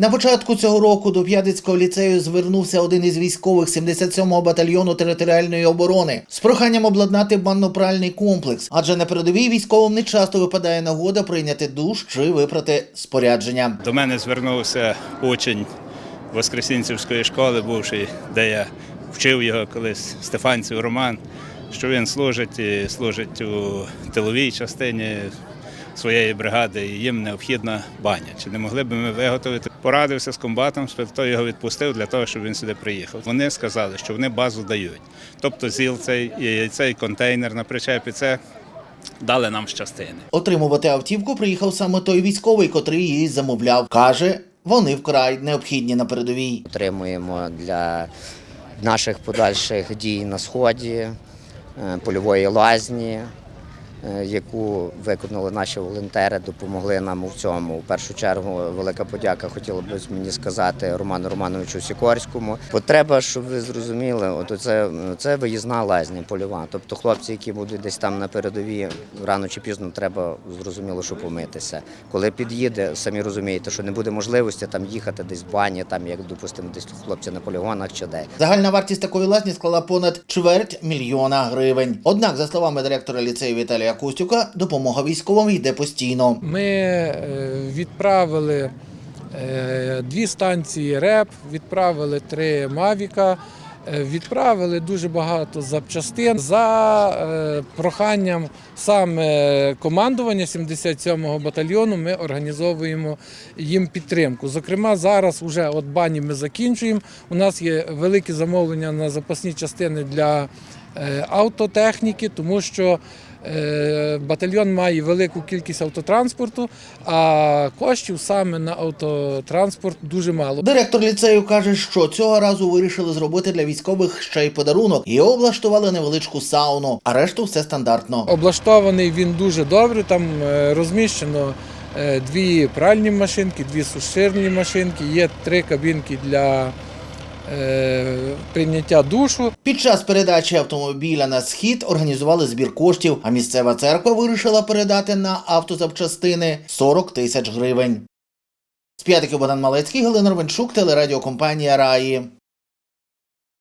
На початку цього року до П'ядицького ліцею звернувся один із військових 77-го батальйону територіальної оборони з проханням обладнати банно-пральний комплекс, адже на передовій військовим не часто випадає нагода прийняти душ чи випрати спорядження. До мене звернувся учень Воскресінцівської школи, бувший, де я вчив його колись Стефанців Роман, що він служить і служить у тиловій частині своєї бригади, і їм необхідна баня. Чи не могли б ми виготовити? Порадився з комбатом, той його відпустив для того, щоб він сюди приїхав. Вони сказали, що вони базу дають. Тобто ЗІЛ цей, і цей контейнер на причепі, це дали нам з частини. Отримувати автівку приїхав саме той військовий, котрий її замовляв. каже, вони вкрай необхідні на передовій. отримуємо для наших подальших дій на сході, е, польової лазні, яку виконали наші волонтери, допомогли нам у цьому. У першу чергу велика подяка хотіла б мені сказати Роману Романовичу Сікорському. Потреба, щоб ви зрозуміли, от це, це виїзна лазня польова. Тобто хлопці, які будуть десь там на передовій, рано чи пізно треба зрозуміло, що помитися. Коли під'їде, самі розумієте, що не буде можливості там їхати десь в бані, там як допустимо, десь хлопці на полігонах чи де. Загальна вартість такої лазні склала понад чверть мільйона гривень. Однак, за словами директора ліцею Віталія Костюка, допомога військовим йде постійно. Ми е, відправили е, дві станції РЕП, відправили три Мавіка, е, відправили дуже багато запчастин за проханням саме командування 77-го батальйону. Ми організовуємо їм підтримку. Зокрема, зараз вже от бані ми закінчуємо. У нас є великі замовлення на запасні частини для автотехніки, тому що Батальйон має велику кількість автотранспорту, а коштів саме на автотранспорт дуже мало. Директор ліцею каже, що цього разу вирішили зробити для військових ще й подарунок і облаштували невеличку сауну, а решту все стандартно. Облаштований він дуже добре. Там е, розміщено е, дві пральні машинки, дві сушильні машинки, є три кабінки для е, прийняття душу. Під час передачі автомобіля на схід організували збір коштів, а місцева церква вирішила передати на автозапчастини 40 тисяч гривень. З п'ятиків Богдан Малецький, Галина Ровенчук, телерадіокомпанія Раї.